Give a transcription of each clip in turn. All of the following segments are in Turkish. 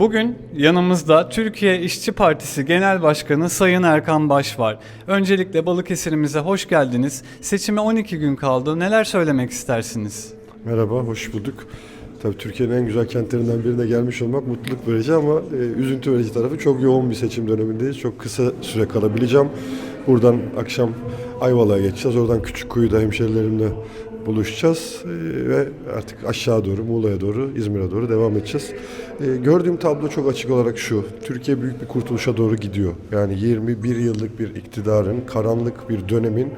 Bugün yanımızda Türkiye İşçi Partisi Genel Başkanı Sayın Erkan Baş var. Öncelikle Balıkesir'imize hoş geldiniz. Seçime 12 gün kaldı. Neler söylemek istersiniz? Merhaba, hoş bulduk. Tabii Türkiye'nin en güzel kentlerinden birine gelmiş olmak mutluluk verici ama e, üzüntü verici tarafı çok yoğun bir seçim dönemindeyiz. Çok kısa süre kalabileceğim. Buradan akşam Ayvalık'a geçeceğiz. Oradan Küçükkuyu'da hemşerilerimle buluşacağız. E, ve artık aşağı doğru, Muğla'ya doğru, İzmir'e doğru devam edeceğiz. E, gördüğüm tablo çok açık olarak şu. Türkiye büyük bir kurtuluşa doğru gidiyor. Yani 21 yıllık bir iktidarın, karanlık bir dönemin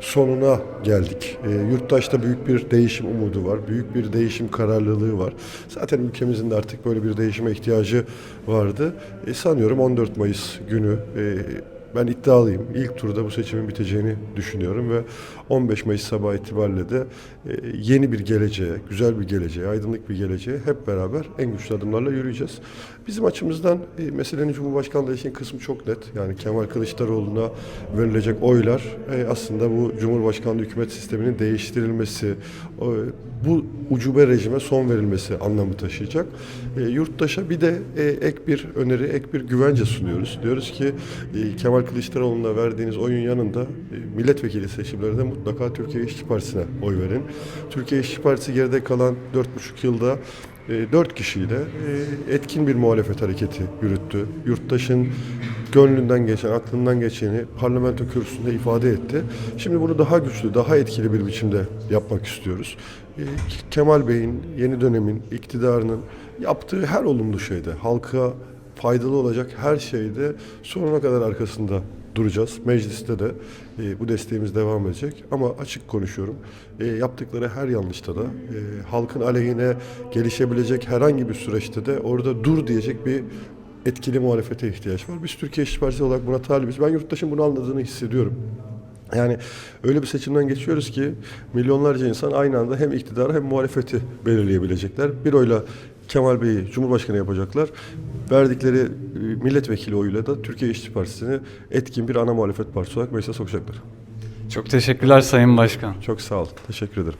sonuna geldik. E, yurttaşta büyük bir değişim umudu var. Büyük bir değişim kararlılığı var. Zaten ülkemizin de artık böyle bir değişime ihtiyacı vardı. Sanıyorum 14 Mayıs günü ben iddialıyım. İlk turda bu seçimin biteceğini düşünüyorum ve 15 Mayıs sabah itibariyle de e, yeni bir geleceğe, güzel bir geleceğe, aydınlık bir geleceğe hep beraber en güçlü adımlarla yürüyeceğiz. Bizim açımızdan meselenin Cumhurbaşkanlığı için kısmı çok net. Yani Kemal Kılıçdaroğlu'na verilecek oylar e, aslında bu Cumhurbaşkanlığı hükümet sisteminin değiştirilmesi, bu ucube rejime son verilmesi anlamı taşıyacak. E, yurttaşa bir de ek bir öneri, ek bir güvence sunuyoruz. Diyoruz ki e, Kemal Kılıçdaroğlu'na verdiğiniz oyun yanında e, milletvekili seçimlerinde mutlaka Türkiye İşçi Partisi'ne oy verin. Türkiye İşçi Partisi geride kalan 4,5 yılda e, dört kişiyle e, etkin bir muhalefet hareketi yürüttü. Yurttaşın gönlünden geçen, aklından geçeni parlamento kürsüsünde ifade etti. Şimdi bunu daha güçlü, daha etkili bir biçimde yapmak istiyoruz. Kemal Bey'in yeni dönemin iktidarının yaptığı her olumlu şeyde, halka faydalı olacak her şeyde sonuna kadar arkasında duracağız. Mecliste de e, bu desteğimiz devam edecek. Ama açık konuşuyorum. E, yaptıkları her yanlışta da e, halkın aleyhine gelişebilecek herhangi bir süreçte de orada dur diyecek bir etkili muhalefete ihtiyaç var. Biz Türkiye İşçi Partisi olarak buna talibiz. Ben yurttaşın bunu anladığını hissediyorum. Yani öyle bir seçimden geçiyoruz ki milyonlarca insan aynı anda hem iktidarı hem muhalefeti belirleyebilecekler. Bir oyla Kemal Bey'i Cumhurbaşkanı yapacaklar. Verdikleri e, milletvekili oyuyla da Türkiye İşçi Partisi'ni etkin bir ana muhalefet partisi olarak meclise sokacaklar. Çok teşekkürler Sayın Başkan. Çok sağ ol. Teşekkür ederim.